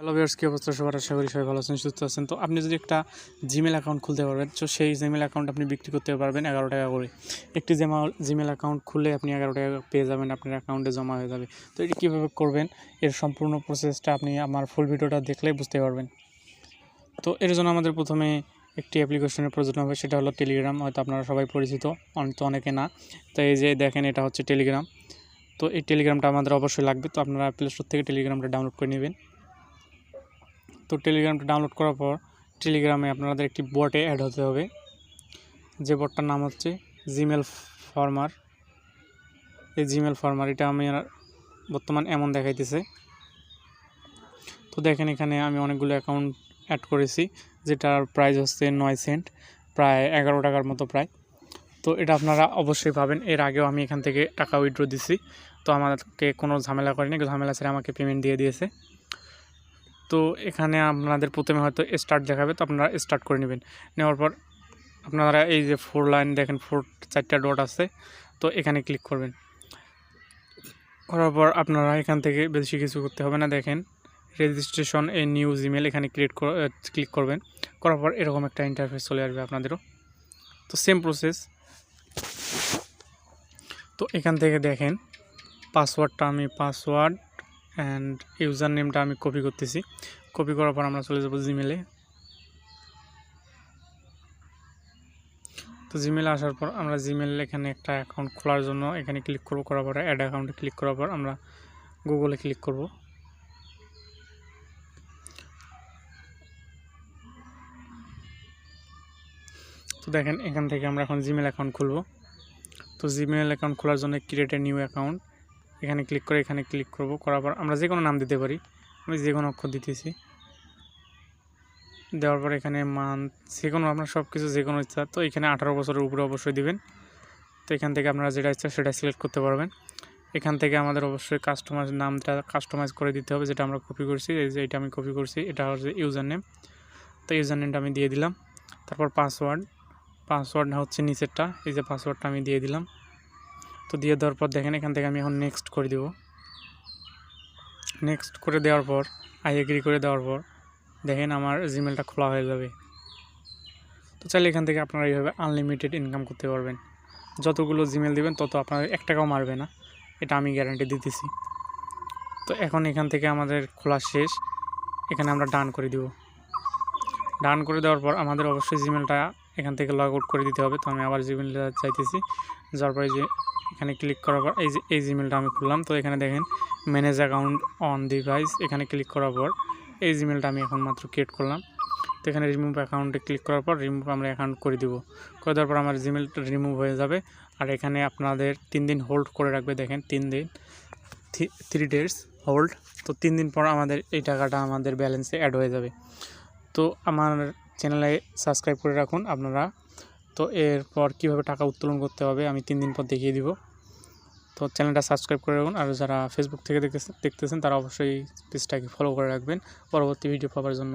Hello viewers কী অবস্থা? সবার আশা করি সবাই ভালো আছেন, সুস্থ আছেন। তো আপনি যদি একটা জিমেল অ্যাকাউন্ট খুলতে পারবেন, তো সেই জিমেল অ্যাকাউন্ট আপনি বিক্রি করতে পারবেন এগারো টাকা করে। একটি জিমেল জিমেল অ্যাকাউন্ট খুলে আপনি এগারো টাকা পেয়ে যাবেন, আপনার অ্যাকাউন্টে জমা হয়ে যাবে। তো এটি কীভাবে করবেন? এর সম্পূর্ণ প্রসেসটা আপনি আমার ফুল ভিডিওটা দেখলেই বুঝতে পারবেন। তো এর জন্য আমাদের প্রথমে একটি অ্যাপ্লিকেশনের প্রয়োজন হবে, সেটা হলো টেলিগ্রাম হয়তো আপনারা সবাই পরিচিত তো অনেকে না। তো এই যে দেখেন, এটা হচ্ছে টেলিগ্রাম তো এই টেলিগ্রামটা আমাদের অবশ্যই লাগবে। তো আপনারা প্লে স্টোর থেকে টেলিগ্রামটা ডাউনলোড করে নেবেন। তো টেলিগ্রামটা ডাউনলোড করার পর টেলিগ্রামে আপনাদের একটি বটে অ্যাড হতে হবে। যে বটটার নাম হচ্ছে জিমেল ফার্মার এই জিমেল ফার্মার এটা আমি বর্তমান এমন দেখাইতেছে। তো দেখেন এখানে আমি অনেকগুলো অ্যাকাউন্ট অ্যাড করেছি, যেটার প্রাইস হচ্ছে নয় সেন্ট প্রায় এগারো টাকার মতো প্রায়। তো এটা আপনারা অবশ্যই পাবেন। এর আগেও আমি এখান থেকে টাকা উইথড্র দিছি। তো আমাদেরকে কোনো ঝামেলা করেনি, ঝামেলা ছেড়ে আমাকে পেমেন্ট দিয়ে দিয়েছে। তো এখানে আপনাদের প্রথমে হয়তো স্টার্ট দেখাবে, তো আপনারা স্টার্ট করে নেবেন। নেওয়ার পর আপনারা এই যে ফোর লাইন দেখেন ফোর চারটা ডট আছে, তো এখানে ক্লিক করবেন। করার পর আপনারা এখান থেকে বেশি কিছু করতে হবে না, দেখেন। রেজিস্ট্রেশন এ নিউ ইমেল এখানে ক্রিয়েট ক্লিক করবেন। করার পর এরকম একটা ইন্টারফেস চলে আসবে আপনাদেরও। তো সেম প্রসেস তো এখান থেকে দেখেন পাসওয়ার্ডটা আমি পাসওয়ার্ড অ্যান্ড ইউজার নেমটা আমি কপি করতেছি। কপি করার পর আমরা চলে যাব জিমেলে তো জিমেলে আসার পর আমরা জিমেল এখানে একটা অ্যাকাউন্ট খোলার জন্য এখানে ক্লিক করব, করার পর অ্যাড অ্যাকাউন্টে ক্লিক করার পর আমরা গুগলে ক্লিক করব। তো দেখেন এখান থেকে আমরা এখন জিমেল অ্যাকাউন্ট খুলবো। তো জিমেল অ্যাকাউন্ট খোলার জন্য ক্রিয়েট এ নিউ অ্যাকাউন্ট এখানে ক্লিক করে, এখানে ক্লিক করব, করার পর আমরা যে কোনো নাম দিতে পারি। আমি যে কোনো অক্ষর দিতেছি। দেওয়ার পর এখানে মান্থ যে কোনো আপনার সব কিছু যে কোনো ইচ্ছা, তো এখানে আঠারো বছরের উপরে অবশ্যই দিবেন। তো এখান থেকে আপনারা যেটা ইচ্ছা সেটা সিলেক্ট করতে পারবেন। এখান থেকে আমাদের অবশ্যই কাস্টমাইজ নামটা কাস্টমাইজ করে দিতে হবে, যেটা আমরা কপি করছি। এই যে এটা আমি কপি করছি, এটা হচ্ছে ইউজার নেম তো ইউজার নেমটা আমি দিয়ে দিলাম। তারপর পাসওয়ার্ড পাসওয়ার্ড হচ্ছে নিচেরটা, এই যে পাসওয়ার্ডটা আমি দিয়ে দিলাম। তো দিয়ে দেওয়ার পর দেখেন, এখান থেকে আমি এখন নেক্সট করে দেব। নেক্সট করে দেওয়ার পর আই এগ্রি করে দেওয়ার পর, দেখেন আমার জিমেলটা খোলা হয়ে যাবে। তো চাইলে এখান থেকে আপনারা এইভাবে আনলিমিটেড ইনকাম করতে পারবেন। যতগুলো জিমেল দিবেন, তত আপনার এক টাকাও মারবে না। এটা আমি গ্যারান্টি দিতেছি। তো এখন এখান থেকে আমাদের খোলা শেষ। এখানে আমরা ডান করে দিব। ডান করে দেওয়ার পর আমাদের অবশ্যই জিমেলটা এখান থেকে লগ আউট করে দিতে হবে। তো আমি আবার জিমেলটা চাইতেছি। যার পরে যে এখানে ক্লিক করার পর, এই যে, এই জিমেলটা আমি খুললাম। তো এখানে দেখেন ম্যানেজ অ্যাকাউন্ট অন ডিভাইস এখানে ক্লিক করার পর, এই জিমেলটা আমি এখন মাত্র ক্রিয়েট করলাম। তো এখানে রিমুভ অ্যাকাউন্টে ক্লিক করার পর রিমুভ আমরা অ্যাকাউন্ট করে দিব। করে দেওয়ার পর আমার জিমেলটা রিমুভ হয়ে যাবে। আর এখানে আপনাদের তিন দিন হোল্ড করে রাখবে, দেখেন, তিন দিন থ্রি ডেজ হোল্ড তো তিন দিন পর আমাদের এই টাকাটা আমাদের ব্যালেন্সে অ্যাড হয়ে যাবে। তো আমার চ্যানেলে সাবস্ক্রাইব করে রাখুন, আপনারা তো এরপর কীভাবে টাকা উত্তোলন করতে হবে আমি তিন দিন পর দেখিয়ে দিব। তো চ্যানেলটা সাবস্ক্রাইব করে রাখুন, আর যারা ফেসবুক থেকে দেখতেছেন তারা অবশ্যই পেজটাকে ফলো করে রাখবেন পরবর্তী ভিডিও পাওয়ার জন্য।